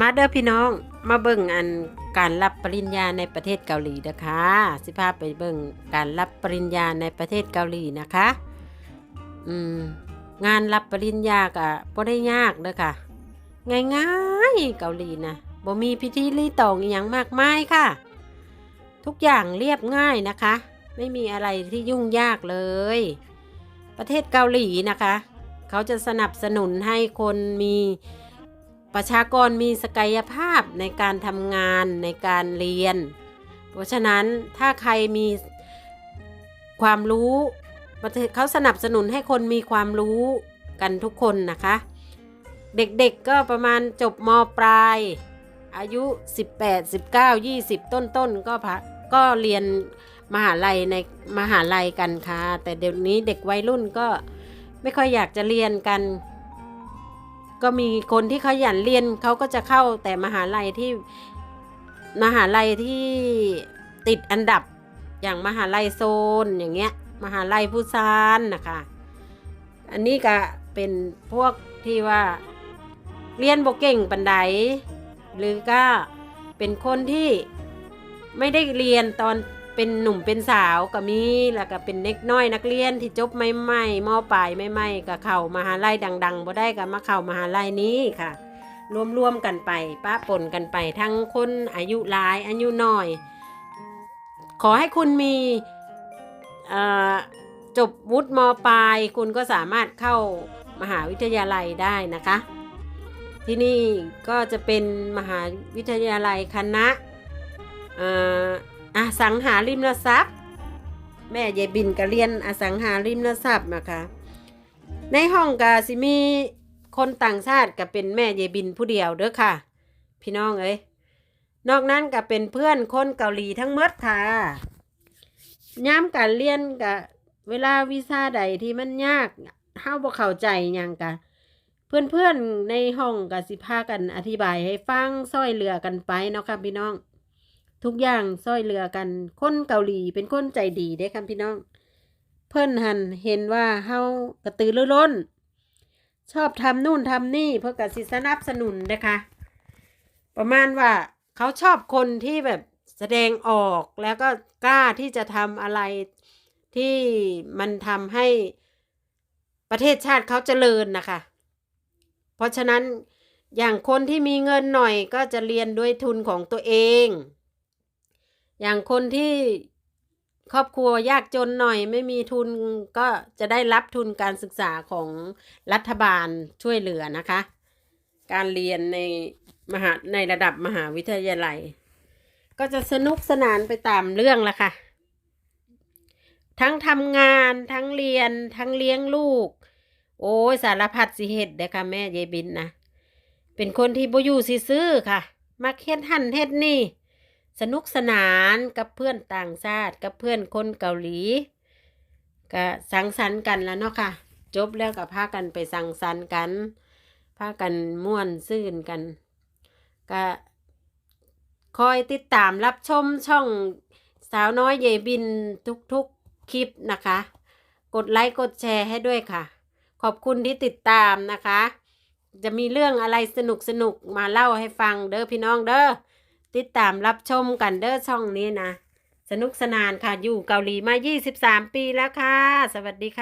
มาเด้อพี่น้องมาเบิ่งอันการรับปริญญาในประเทศเกาหลีนะคะ สิพาไปเบิ่งการรับปริญญาในประเทศเกาหลีนะคะอืมงานรับปริญญาก็บ่ได้ยากเด้อค่ะ ง่ายๆเกาหลีนะบ่มีพิธีรีตองอย่างมากมายค่ะ ทุกอย่างเรียบง่ายนะคะ ไม่มีอะไรที่ยุ่งยากเลย ประเทศเกาหลีนะคะ เขาจะสนับสนุนให้คนมี ประชากรมีศักยภาพในการทำงานในการเรียน เพราะฉะนั้นถ้าใครมีความรู้เทศเขาสนับสนุนให้คนมีความรู้กันทุกคนนะคะ เด็กๆก็ประมาณจบมปลาย อายุ 18 19 20 ต้นๆก็พะก็เรียนมหาลัยในมหาลัยกันค่ะ แต่เดี๋ยวนี้เด็กวัยรุ่นก็ไม่ค่อยอยากจะเรียนกัน ก็มีคนที่เขาหยันเรียนเขาก็จะเข้าแต่มหาลัยที่มหาลัยที่ติดอันดับอย่างมหาลัยโซนอย่างเงี้ยมหาลัยพุซานนะคะอันนี้ก็เป็นพวกที่ว่าเรียนบ่เก่งปันไดหรือก็เป็นคนที่ไม่ได้เรียนตอน เป็นหนุ่มเป็นสาวก็มีแล้วก็เป็นเด็กน้อยนักเรียนที่จบใหม่ๆมปลายใหม่ๆก็เข้ามหาลัยดังๆบ่ได้ก็มาเข้ามหาลัยนี้ค่ะ รวมๆกันไปป้าปนกันไปทั้งคนอายุหลายอายุน้อย ขอให้คุณมีจบวุฒิมปลาย คุณก็สามารถเข้ามหาวิทยาลัยได้นะคะ ที่นี่ก็จะเป็นมหาวิทยาลัยคณะอ่ออ สังหาริมทรัพย์ แม่ยายบินก็เรียนอสังหาริมทรัพย์นะคะในห้องก็สิมีคนต่างชาติก็เป็นแม่ยายบินผู้เดียวเด้อค่ะ พี่น้องเอ้ยนอกนั้นก็เป็นเพื่อนคนเกาหลีทั้งหมดค่ะย้ำการเรียนกับเวลาวีซ่าใดที่มันยากเฮาบ่เข้าใจยังกะเพื่อนๆในห้องก็สิพากันอธิบายให้ฟังซ้อยเรือกันไปเนาะค่ะพี่น้อง ทุกอย่างซ้อยเรือกัน คนเกาหลีเป็นคนใจดีเด้ค่ะพี่น้อง เพิ่นหันเห็นว่าเฮากระตือรือร้น ชอบทำนู่นทำนี่เพื่อกสิสนับสนุนนะคะ ประมาณว่าเขาชอบคนที่แบบแสดงออกแล้วก็กล้าที่จะทำอะไรที่มันทำให้ประเทศชาติเขาเจริญนะคะ เพราะฉะนั้นอย่างคนที่มีเงินหน่อยก็จะเรียนด้วยทุนของตัวเอง อย่างคนที่ครอบครัวยากจนหน่อยไม่มีทุนก็จะได้รับทุนการศึกษาของรัฐบาลช่วยเหลือนะคะ การเรียนในมหาในระดับมหาวิทยาลัย ก็จะสนุกสนานไปตามเรื่องละค่ะ ทั้งทำงานทั้งเรียนทั้งเลี้ยงลูก โอ้ยสารพัดสิเฮ็ดเด้ค่ะแม่ยายบินนะ เป็นคนที่บ่อยู่ซื่อค่ะ มักเฮ็ดหั่นเฮ็ดนี่ สนุกสนานกับเพื่อนต่างชาติกับเพื่อนคนเกาหลีก็สังสรรค์กันแล้วเนาะค่ะ จบแล้วก็พากันไปสังสรรค์กันพากันม่วนซื่นกันก็คอยติดตามรับชมช่องสาวน้อยเยบินทุกๆคลิปนะคะ กดไลค์กดแชร์ให้ด้วยค่ะ ขอบคุณที่ติดตามนะคะ จะมีเรื่องอะไรสนุกสนุกมาเล่าให้ฟังเด้อพี่น้องเด้อ ติดตามรับชมกันเด้อช่องนี้นะ สนุกสนานค่ะ อยู่เกาหลีมา 23 ปีแล้วค่ะ สวัสดีค่ะ